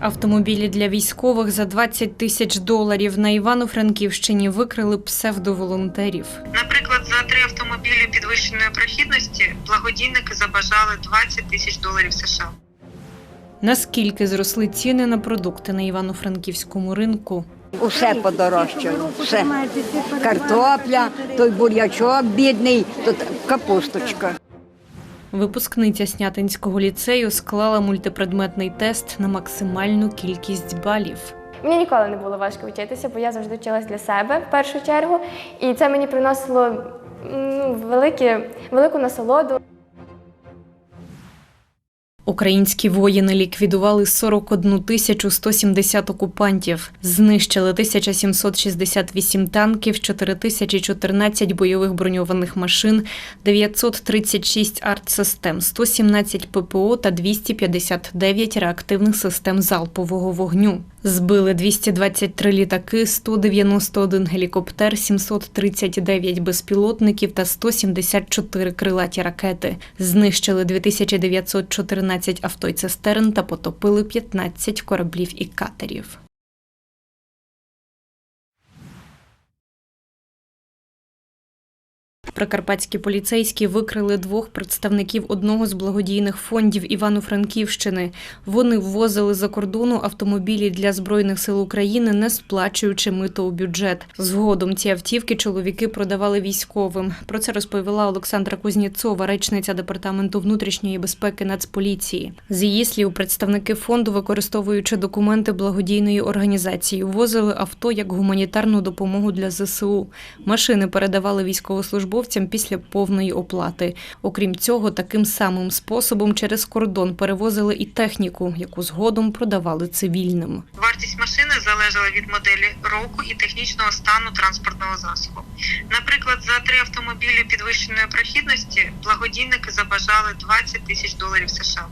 Автомобілі для військових за 20 тисяч доларів на Івано-Франківщині викрили псевдоволонтерів. Наприклад, за три автомобілі підвищеної прохідності благодійники забажали 20 тисяч доларів США. Наскільки зросли ціни на продукти на івано-франківському ринку? Усе подорожчало. Все. Картопля, той бурячок бідний, тут капусточка. Випускниця Снятинського ліцею склала мультипредметний тест на максимальну кількість балів. Мені ніколи не було важко вчитися, бо я завжди вчилась для себе в першу чергу. І це мені приносило ну, великі, велику насолоду. Українські воїни ліквідували 41 тисячу 170 окупантів, знищили 1768 танків, 4014 бойових броньованих машин, 936 артсистем, 117 ППО та 259 реактивних систем залпового вогню. Збили 223 літаки, 191 гелікоптер, 739 безпілотників та 174 крилаті ракети. Знищили 2914 авто й цистерн та потопили 15 кораблів і катерів. Прикарпатські поліцейські викрили двох представників одного з благодійних фондів Івано-Франківщини. Вони ввозили за кордону автомобілі для збройних сил України, не сплачуючи мито у бюджет. Згодом ці автівки чоловіки продавали військовим. Про це розповіла Олександра Кузніцова, речниця департаменту внутрішньої безпеки Нацполіції. З її слів, представники фонду, використовуючи документи благодійної організації, ввозили авто як гуманітарну допомогу для ЗСУ. Машини передавали військовослужбовцям після повної оплати. Окрім цього, таким самим способом через кордон перевозили і техніку, яку згодом продавали цивільним. Вартість машини залежала від моделі року і технічного стану транспортного засобу. Наприклад, за три автомобілі підвищеної прохідності благодійники забажали 20 тисяч доларів США.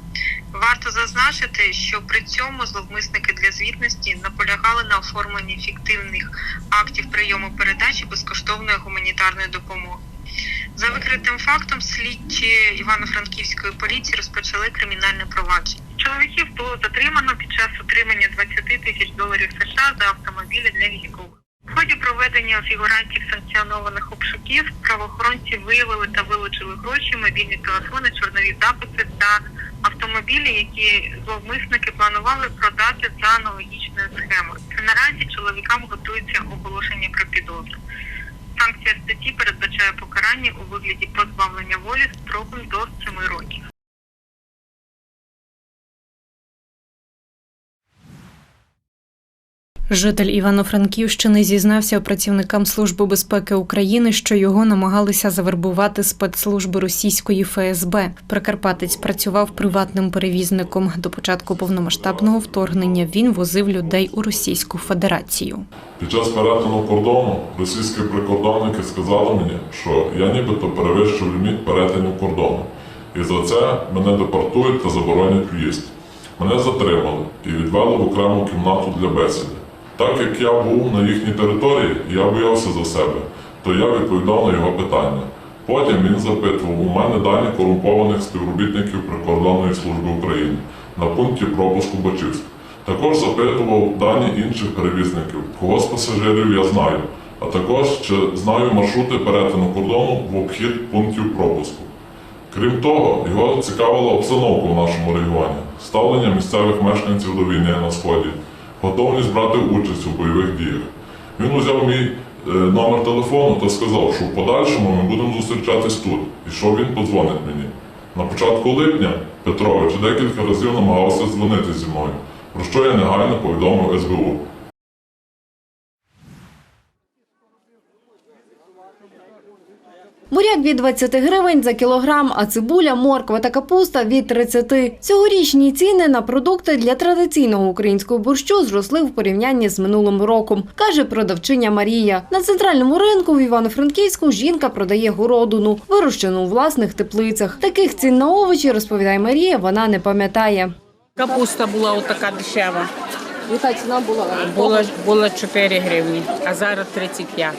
Варто зазначити, що при цьому зловмисники для звітності наполягали на оформленні фіктивних актів прийому передачі безкоштовної гуманітарної допомоги. За викритим фактом слідчі Івано-Франківської поліції розпочали кримінальне провадження. Чоловіків було затримано під час отримання 20 тисяч доларів США за автомобілі для військових. В ході проведення фігурантів санкціонованих обшуків правоохоронці виявили та вилучили гроші, мобільні телефони, чорнові записи та автомобілі, які зловмисники планували продати за аналогічною схемою. Наразі чоловікам готується оголошення про підозру. Санкція статті передбачає покарання у вигляді позбавлення волі строком до 7 років. Житель Івано-Франківщини зізнався працівникам Служби безпеки України, що його намагалися завербувати спецслужби російської ФСБ. Прикарпатець працював приватним перевізником. До початку повномасштабного вторгнення він возив людей у Російську Федерацію. Під час перетину кордону російські прикордонники сказали мені, що я нібито перевищив ліміт перетинів кордону. І за це мене депортують та заборонять в'їзд. Мене затримали і відвели в окрему кімнату для бесіди. Так як я був на їхній території, я боявся за себе, то я відповідав на його питання. Потім він запитував у мене дані корумпованих співробітників Прикордонної служби України на пункті пропуску Бачівськ. Також запитував дані інших перевізників, кого з пасажирів я знаю, а також чи знаю маршрути перетину кордону в обхід пунктів пропуску. Крім того, його цікавила обстановка в нашому регіоні, ставлення місцевих мешканців до війни на сході, готовність брати участь у бойових діях. Він узяв мій е, номер телефону та сказав, що в подальшому ми будемо зустрічатись тут, і що він подзвонить мені. На початку липня Петрович декілька разів намагався дзвонити зі мною, про що я негайно повідомив СБУ. Буряк від 20 гривень за кілограм, а цибуля, морква та капуста від 30. Цьогорічні ціни на продукти для традиційного українського борщу зросли в порівнянні з минулим роком, каже продавчиня Марія. На центральному ринку в Івано-Франківську жінка продає городину, вирощену у власних теплицях. Таких цін на овочі, розповідає Марія, вона не пам'ятає. Капуста була отака дешева. Яка ціна була? Була, була 4 гривні, а зараз 35.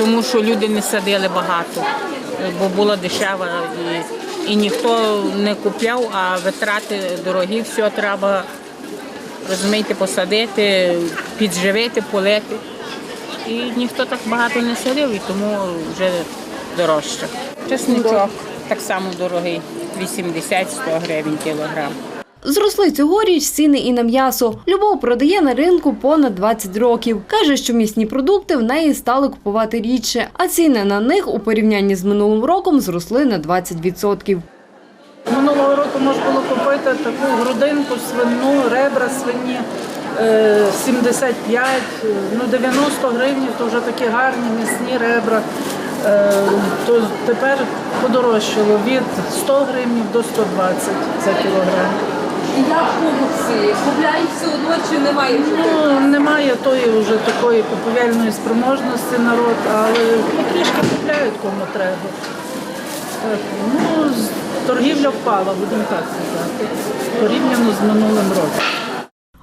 Тому що люди не садили багато, бо була дешева і і ніхто не купляв, а витрати дорогі, все треба, розумієте, посадити, підживити, полити. І ніхто так багато не садив, і тому вже дорожче. Чесничок так само дорогий, 80-100 гривень кілограм. Зросли цьогоріч ціни і на м'ясо. Любов продає на ринку понад 20 років. Каже, що м'ясні продукти в неї стали купувати рідше, а ціни на них у порівнянні з минулим роком зросли на 20%. Минулого року можна було купити таку грудинку свину, ребра свині е, 75, е, ну 90 гривень, то вже такі гарні м'ясні ребра. Е, То тепер подорожчало від 100 гривень до 120 за кілограм. Як продукції? Купляють все одно чи немає? Ну, немає тої вже такої купівельної спроможності народ, але потрішки купляють кому треба. Так, ну, торгівля впала, будемо так сказати, порівняно з минулим роком.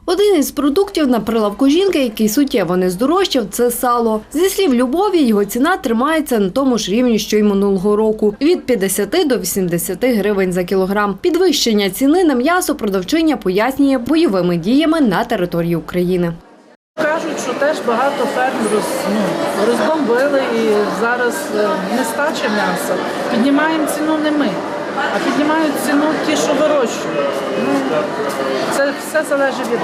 Один із продуктів на прилавку жінки, який суттєво не здорожчав, це сало. Зі слів Любові, його ціна тримається на тому ж рівні, що й минулого року – від 50 до 80 гривень за кілограм. Підвищення ціни на м'ясо продавчиня пояснює бойовими діями на території України. Кажуть, що теж багато ферм ну, розбомбили і зараз е, нестача м'яса. Піднімаємо ціну не ми, а піднімають ціну ті, що вирощують. Ну, це все залежить від.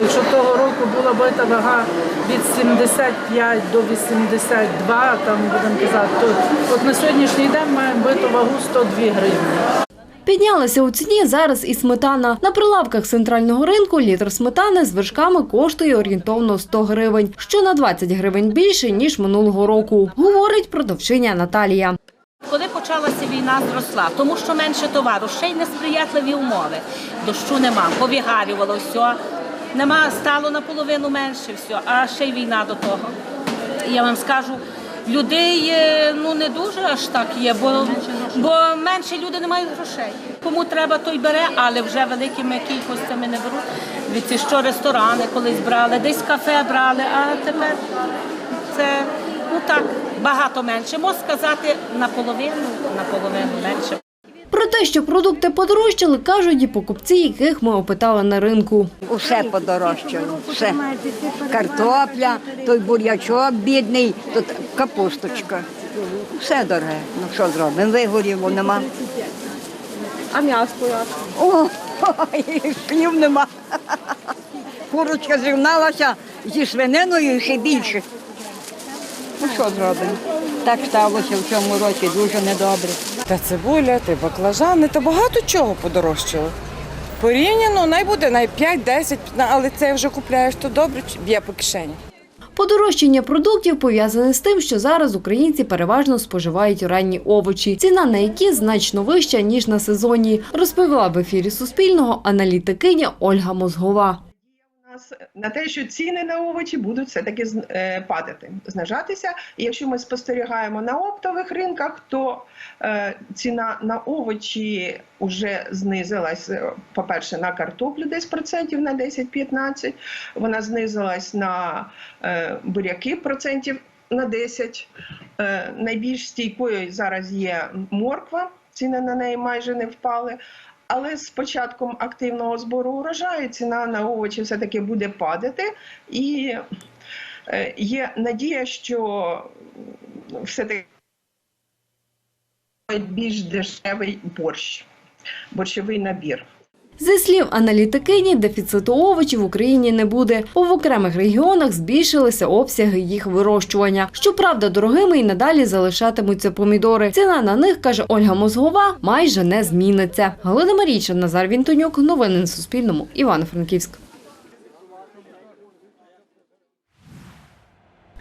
Якщо того року була бита вага від 75 до 82, там будемо казати, то от на сьогоднішній день маємо биту вагу 102 гривні. Піднялася у ціні зараз і сметана. На прилавках центрального ринку літр сметани з вершками коштує орієнтовно 100 гривень, що на 20 гривень більше, ніж минулого року, говорить продавчиня Наталія. Коли почалася війна, зросла, тому що менше товару, ще й несприятливі умови. Дощу нема, повігарювало все. Нема, стало наполовину менше все, а ще й війна до того. Я вам скажу, людей е, ну не дуже аж так є, бо, бо менше люди не мають грошей. Кому треба, той бере, але вже великими кількостями не беруть. Від що ресторани колись брали, десь кафе брали, а тепер це ну так багато менше. Можна сказати наполовину, наполовину менше. Про те, що продукти подорожчали, кажуть і покупці, яких ми опитали на ринку. Усе подорожчало. Все. Картопля, той бурячок бідний, тут капусточка. Все дороге. Ну що зробимо? Вигоріло нема. А м'ясо як? О, слів нема. Курочка зрівналася зі свининою і ще більше. Ну що зробимо? Так сталося в цьому році дуже недобре. Та цибуля, та баклажани, та багато чого подорожчало. Порівняно, най буде най 5, 10, 15, але це вже купляєш, то добре б'є по кишені. Подорожчання продуктів пов'язане з тим, що зараз українці переважно споживають ранні овочі, ціна на які значно вища ніж на сезонні, розповіла в ефірі Суспільного аналітикиня Ольга Мозгова. На те, що ціни на овочі будуть все-таки е, падати, знижатися. І якщо ми спостерігаємо на оптових ринках, то е, ціна на овочі вже знизилась, е, по-перше, на картоплю десь процентів на 10-15, вона знизилась на буряки процентів на 10. Е, найбільш стійкою зараз є морква, ціни на неї майже не впали. Але з початком активного збору урожаю ціна на овочі все-таки буде падати, і е, є надія, що все-таки більш дешевий борщ, борщовий набір. Зі слів аналітикині, дефіциту овочів в Україні не буде, бо в окремих регіонах збільшилися обсяги їх вирощування. Щоправда, дорогими і надалі залишатимуться помідори. Ціна на них, каже Ольга Мозгова, майже не зміниться. Галина Марійча, Назар Вінтонюк. Новини на Суспільному. Івано-Франківськ.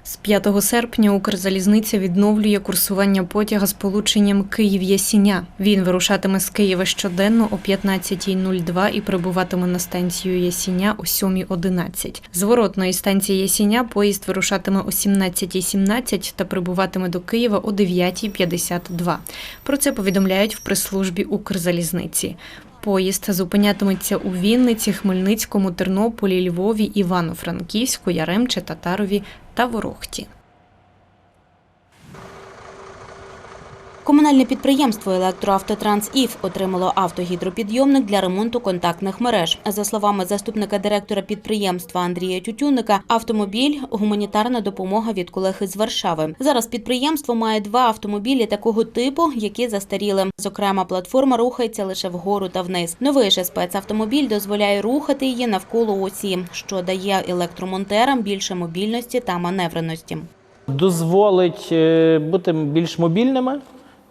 З 5 серпня Укрзалізниця відновлює курсування потяга з полученням Київ-Ясіня. Він вирушатиме з Києва щоденно о 15.02 і прибуватиме на станцію Ясіня о 7.11. З воротної станції Ясіня поїзд вирушатиме о 17.17 та прибуватиме до Києва о 9.52. Про це повідомляють в прес-службі Укрзалізниці. Поїзд зупинятиметься у Вінниці, Хмельницькому, Тернополі, Львові, Івано-Франківську, Яремче, Татарові та Ворохті. Комунальне підприємство «Електроавтотранс ІФ» отримало автогідропідйомник для ремонту контактних мереж. За словами заступника директора підприємства Андрія Тютюника, автомобіль – гуманітарна допомога від колег із Варшави. Зараз підприємство має два автомобілі такого типу, які застаріли. Зокрема, платформа рухається лише вгору та вниз. Новий же спецавтомобіль дозволяє рухати її навколо осі, що дає електромонтерам більше мобільності та маневреності. дозволить е, бути більш мобільними.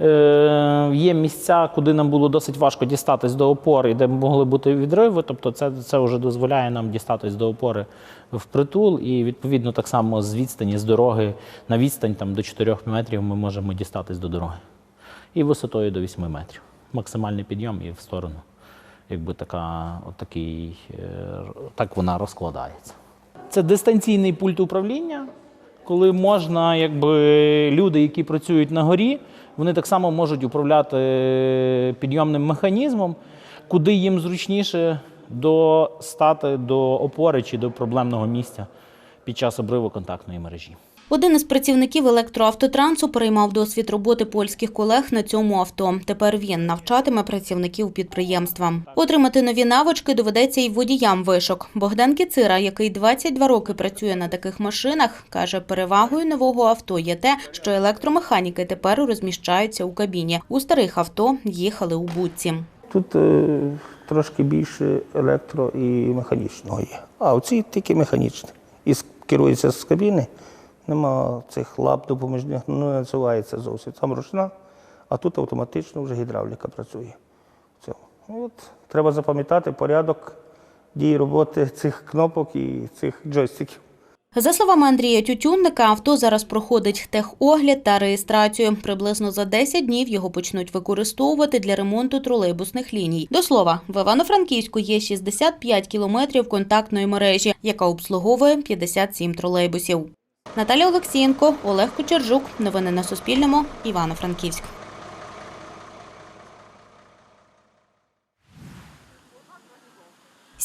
Е, Є місця, куди нам було досить важко дістатись до опори, де могли бути відриви. Тобто, це, це вже дозволяє нам дістатись до опори впритул. І відповідно так само з відстані з дороги на відстань там, до 4 метрів ми можемо дістатись до дороги. І висотою до 8 метрів. Максимальний підйом і в сторону. Якби така, отакий, е, так вона розкладається. Це дистанційний пульт управління, коли можна, якби люди, які працюють на горі, вони так само можуть управляти підйомним механізмом, куди їм зручніше достати до опори чи до проблемного місця під час обриву контактної мережі. Один із працівників електроавтотрансу переймав досвід роботи польських колег на цьому авто. Тепер він навчатиме працівників підприємства. Отримати нові навички доведеться й водіям вишок. Богдан Кіцира, який 22 роки працює на таких машинах, каже, перевагою нового авто є те, що електромеханіки тепер розміщаються у кабіні. У старих авто їхали у будці. Тут е, трошки більше електро і механічного є. А оці тільки механічні. І керується з кабіни. Нема цих лап допоміжних, ну не називається зовсім. Там ручна, а тут автоматично вже гідравліка працює. Ну, От, треба запам'ятати порядок дії роботи цих кнопок і цих джойстиків. За словами Андрія Тютюнника, авто зараз проходить техогляд та реєстрацію. Приблизно за 10 днів його почнуть використовувати для ремонту тролейбусних ліній. До слова, в Івано-Франківську є 65 кілометрів контактної мережі, яка обслуговує 57 тролейбусів. Наталя Олексієнко, Олег Кучержук. Новини на Суспільному. Івано-Франківськ. –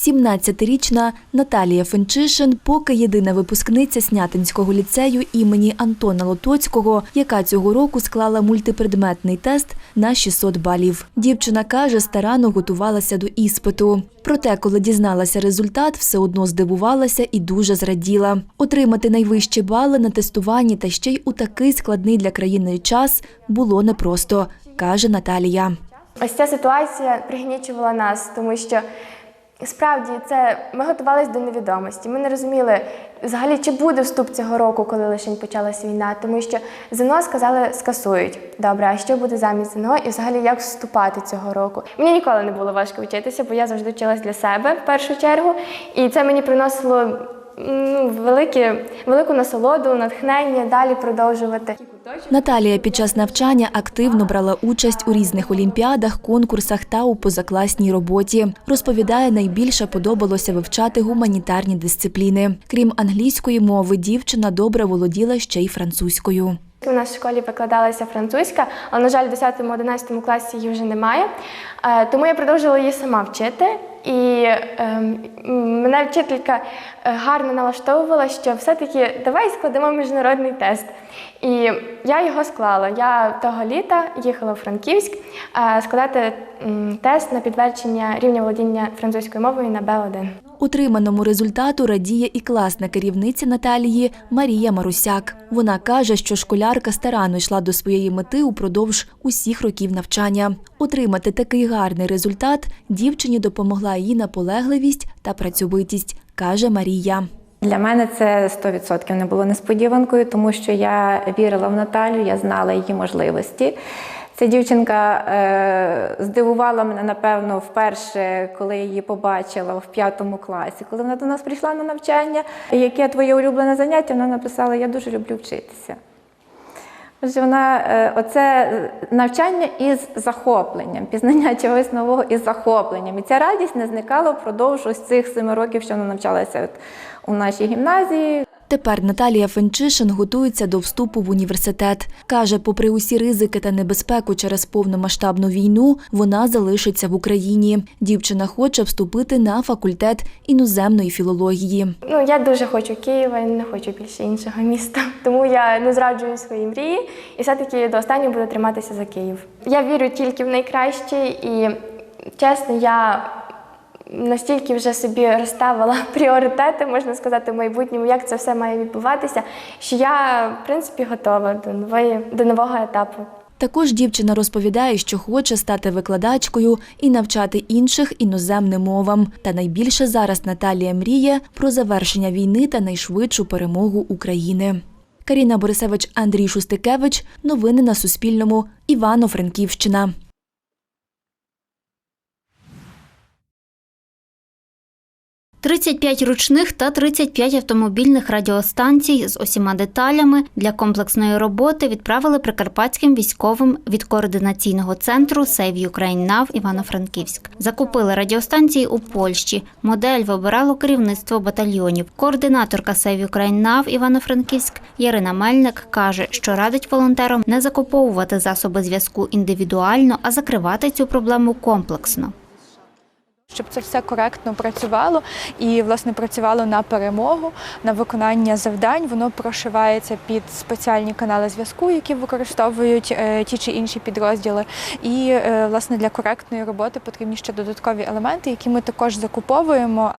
17-річна Наталія Фенчишин поки єдина випускниця Снятинського ліцею імені Антона Лотоцького, яка цього року склала мультипредметний тест на 600 балів. Дівчина каже, старанно готувалася до іспиту. Проте, коли дізналася результат, все одно здивувалася і дуже зраділа. Отримати найвищі бали на тестуванні та ще й у такий складний для країни час було непросто, каже Наталія. Ось ця ситуація пригнічувала нас, тому що справді це ми готувалися до невідомості. Ми не розуміли взагалі, чи буде вступ цього року, коли лише почалася війна, тому що ЗНО сказали скасують. Добре, а що буде замість ЗНО і взагалі як вступати цього року? Мені ніколи не було важко вчитися, бо я завжди вчилась для себе в першу чергу, і це мені приносило. Ну, велике, велику насолоду, натхнення далі продовжувати. Наталія під час навчання активно брала участь у різних олімпіадах, конкурсах та у позакласній роботі. Розповідає, найбільше подобалося вивчати гуманітарні дисципліни. Крім англійської мови, дівчина добре володіла ще й французькою. У нас в школі викладалася французька, але, на жаль, в 10-11 класі її вже немає. Е, Тому я продовжила її сама вчити. І е, мене вчителька е, гарно налаштовувала, що все-таки давай складемо міжнародний тест. І я його склала. Я того літа їхала в Франківськ е, складати тест на підтвердження рівня володіння французькою мовою на Б1. Утриманому результату радіє і класна керівниця Наталії Марія Марусяк. Вона каже, що школярка старанно йшла до своєї мети упродовж усіх років навчання. Отримати такий гарний результат дівчині допомогла її наполегливість та працьовитість, каже Марія. Для мене це 100% не було несподіванкою, тому що я вірила в Наталю, я знала її можливості. Ця дівчинка е, здивувала мене, напевно, вперше, коли я її побачила в п'ятому класі. Коли вона до нас прийшла на навчання, яке твоє улюблене заняття, вона написала: Я дуже люблю вчитися. Отже, вона е, оце навчання із захопленням, пізнання чогось нового із захопленням. І ця радість не зникала впродовж ось цих семи років, що вона навчалася от у нашій гімназії. Тепер Наталія Фенчишин готується до вступу в університет. Каже, попри усі ризики та небезпеку через повномасштабну війну, вона залишиться в Україні. Дівчина хоче вступити на факультет іноземної філології. Ну, я дуже хочу Києва, не хочу більше іншого міста. Тому я не зраджую свої мрії і все-таки до останнього буду триматися за Київ. Я вірю тільки в найкраще і чесно, я настільки вже собі розставила пріоритети, можна сказати, в майбутньому, як це все має відбуватися, що я, в принципі, готова до нової до нового етапу. Також дівчина розповідає, що хоче стати викладачкою і навчати інших іноземним мовам. Та найбільше зараз Наталія мріє про завершення війни та найшвидшу перемогу України. Каріна Борисевич, Андрій Шустикевич. Новини на Суспільному. Івано-Франківщина. 35 ручних та 35 автомобільних радіостанцій з усіма деталями для комплексної роботи відправили прикарпатським військовим від координаційного центру Save Ukraine Now Івано-Франківськ. Закупили радіостанції у Польщі. Модель вибирало керівництво батальйонів. Координаторка Save Ukraine Now Івано-Франківськ Ярина Мельник каже, що радить волонтерам не закуповувати засоби зв'язку індивідуально, а закривати цю проблему комплексно. Щоб це все коректно працювало і власне працювало на перемогу, на виконання завдань. Воно прошивається під спеціальні канали зв'язку, які використовують е, ті чи інші підрозділи. І е, власне для коректної роботи потрібні ще додаткові елементи, які ми також закуповуємо.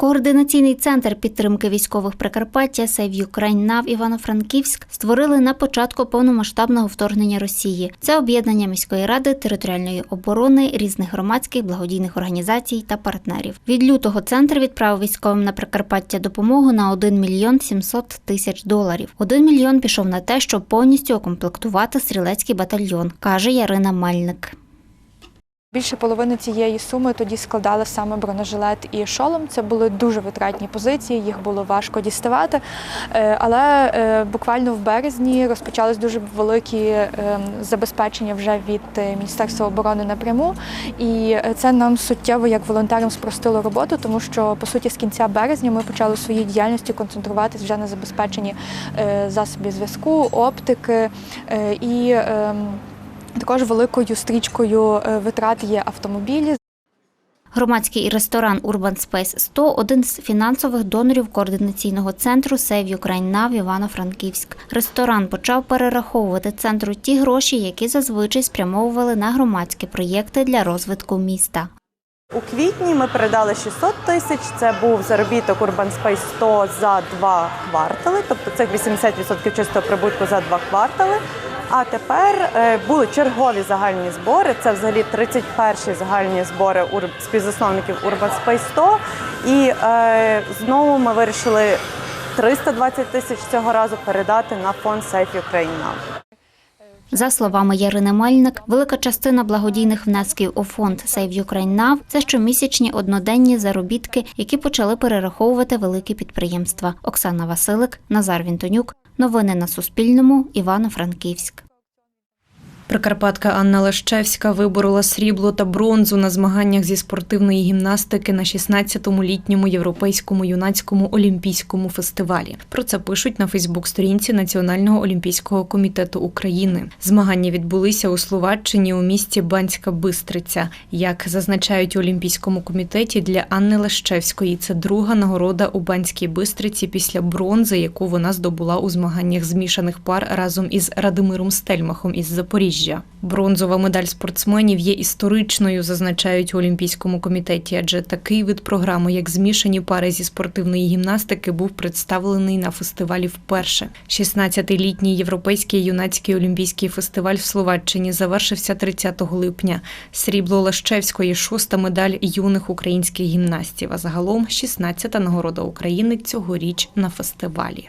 Координаційний центр підтримки військових Прикарпаття Save Ukraine Now Івано-Франківськ створили на початку повномасштабного вторгнення Росії. Це об'єднання міської ради, територіальної оборони, різних громадських благодійних організацій та партнерів. Від лютого центр відправив військовим на Прикарпаття допомогу на 1 мільйон 700 тисяч доларів. 1 мільйон пішов на те, щоб повністю окомплектувати стрілецький батальйон, каже Ярина Мельник. Більше половини цієї суми тоді складали саме бронежилет і шолом. Це були дуже витратні позиції, їх було важко діставати. Е, Але е, буквально в березні розпочались дуже великі е, забезпечення вже від Міністерства оборони напряму. І це нам суттєво як волонтерам спростило роботу, тому що по суті з кінця березня ми почали в своїй діяльності концентруватись вже на забезпеченні засобів зв'язку, оптики і. Також великою стрічкою е, витрат є автомобілі. Громадський ресторан Urban Space 100 – один з фінансових донорів координаційного центру Save Ukraine Now Івано-Франківськ. Ресторан почав перераховувати центру ті гроші, які зазвичай спрямовували на громадські проєкти для розвитку міста. У квітні ми передали 600 тисяч. Це був заробіток Urban Space 100 за два квартали, тобто це 80% чистого прибутку за два квартали. А тепер е, були чергові загальні збори. Це взагалі 31-ті загальні збори співзасновників Urban Space 100. І е, знову ми вирішили 320 тисяч цього разу передати на фонд Ukraine Now. За словами Ярини Мельник, велика частина благодійних внесків у фонд Save Ukraine Now – це щомісячні одноденні заробітки, які почали перераховувати великі підприємства. Оксана Василик, Назар Вінтонюк. Новини на Суспільному. Івано-Франківськ. Прикарпатка Анна Лещевська виборола срібло та бронзу на змаганнях зі спортивної гімнастики на 16-му літньому європейському юнацькому олімпійському фестивалі. Про це пишуть на Фейсбук-сторінці Національного олімпійського комітету України. Змагання відбулися у Словаччині у місті Банська Бистриця. Як зазначають у Олімпійському комітеті для Анни Лещевської, це друга нагорода у Банській Бистриці після бронзи, яку вона здобула у змаганнях змішаних пар разом із Радимиром Стельмахом із Запоріжжя. Бронзова медаль спортсменів є історичною, зазначають у Олімпійському комітеті, адже такий вид програми, як змішані пари зі спортивної гімнастики, був представлений на фестивалі вперше. 16-й літній європейський юнацький олімпійський фестиваль в Словаччині завершився 30 липня. Срібло Лещевської шоста медаль юних українських гімнастів. А загалом 16-та нагорода України цьогоріч на фестивалі.